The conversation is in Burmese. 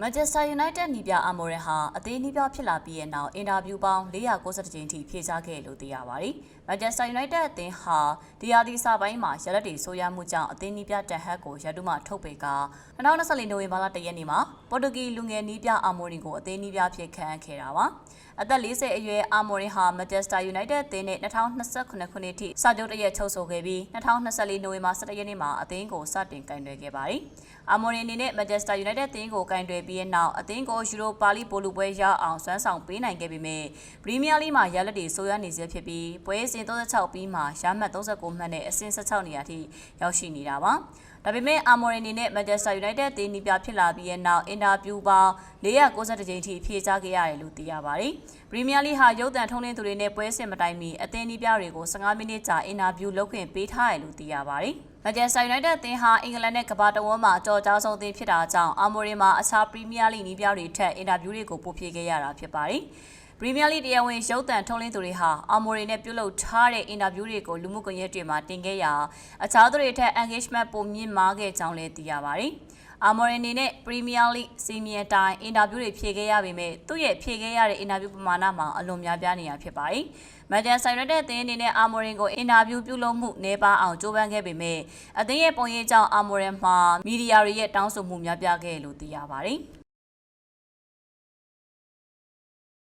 မန်ချက်စတာယူနိုက်တက်နီးပြအာမော်ရန်ဟာအသေးနီးပြဖြစ်လာပြီးတဲ့နောက်အင်တာဗျူးပေါင်း490ကြိမ်ထိဖြေကြားခဲ့လို့သိရပါတယ်။မန်ချက်စတာယူနိုက်တက်အသင်းဟာဒီယာဒီစာပိုင်းမှာရလက်တွေဆိုးရမှုကြောင့်အသင်းနီးပြတန်ဟတ်ကိုရတုမှထုတ်ပေက2024နိုဝင်ဘာလ1ရက်နေ့မှာ ပေါ်တူဂီလူငယ်နီးပြအာမော်ရင်ကိုအသင်းနီးပြဖြစ်ခန့်ခဲ့တာပါ။အသက်40အရွယ်အာမော်ရင်ဟာမန်ချက်စတာယူနိုက်တက်အသင်းနဲ့2028ခုနှစ်ထိစာချုပ်တရက်ချုပ်ဆိုခဲ့ပြီး2024နိုဝင်ဘာ17ရက်နေ့မှာအသင်းကိုစတင်ကင်တွယ်ခဲ့ပါတယ်။အာမော်ရင်အနေနဲ့မန်ချက်စတာယူနိုက်တက်အသင်းကိုကင်တွယ်ပြီးတဲ့နောက်အသင်းကိုယူရိုပါလီပိုလူပွဲရအောင်စွမ်းဆောင်ပေးနိုင်ခဲ့ပေမဲ့ပရီးမီးယားလိမှာရလက်တွေဆိုးရနေစေဖြစ်ပြီးပွဲစဉ်36ပြီးမှရမှတ်39မှတ်နဲ့အဆင့်16နေရာထိရောက်ရှိနေတာပါဒါပေမဲ့အာမော်ရီအနေနဲ့မန်ချက်စတာယူနိုက်တက်အသင်းနီးပြဖြစ်လာပြီးတဲ့နောက်အင်တာဗျူးပေါင်း492ကြိမ်ထိဖြေကြားခဲ့ရတယ်လို့သိရပါတယ်။ပရီးမီးယားလိဟာရုပ်သံထုံးလင်းသူတွေနဲ့ပွဲစဉ်မတိုင်မီအသင်းနီးပြတွေကို15မိနစ်ကြာအင်တာဗျူးလုပ်ခွင့်ပေးထားတယ်လို့သိရပါတယ်။မန်ချက်စတာယူနိုက်တက်အသင်းဟာအင်္ဂလန်နဲ့ကမ္ဘာတဝန်းမှာအကြော်ကြားဆုံးအသင်းဖြစ်တာကြောင့်အာမော်ရီမှာအခြားပရီးမီးယားလိနီးပြတွေထက်အင်တာဗျူးတွေကိုပို့ဖြေခဲ့ရတာဖြစ်ပါတယ်။ပရီးမီးယားလိတရားဝင်ရုပ်သံထုံးလင်းသူတွေဟာအာမော်ရီနဲ့ပြုလုပ်ထားတဲ့အင်တာဗျူးတွေကိုလူမှုကွန်ရက်တွေမှာတင်ခဲ့ရာအခြားသူတွေထက် engagement ပိုမြင့်မားခဲ့ကြောင်းလည်းသိရပါတယ်။ အာမော်ရီအနေနဲ့ပရီးမီးယားလိစီမီယံတိုင်းအင်တာဗျူးတွေဖြေခဲ့ရပေမဲ့သူ့ရဲ့ဖြေခဲ့ရတဲ့အင်တာဗျူးပမာဏမှာအလွန်များပြားနေတာဖြစ်ပါတယ်။မန်ချက်ဆိုင်ရတဲ့အသင်းအနေနဲ့အာမော်ရင်ကိုအင်တာဗျူးပြုလုပ်မှုနေပါအောင်ကြိုးပမ်းခဲ့ပေမဲ့အသင်းရဲ့ပုံရိပ်ကြောင့်အာမော်ရင်မှာမီဒီယာတွေရဲ့တောင်းဆိုမှုများပြားခဲ့လို့သိရပါတယ်။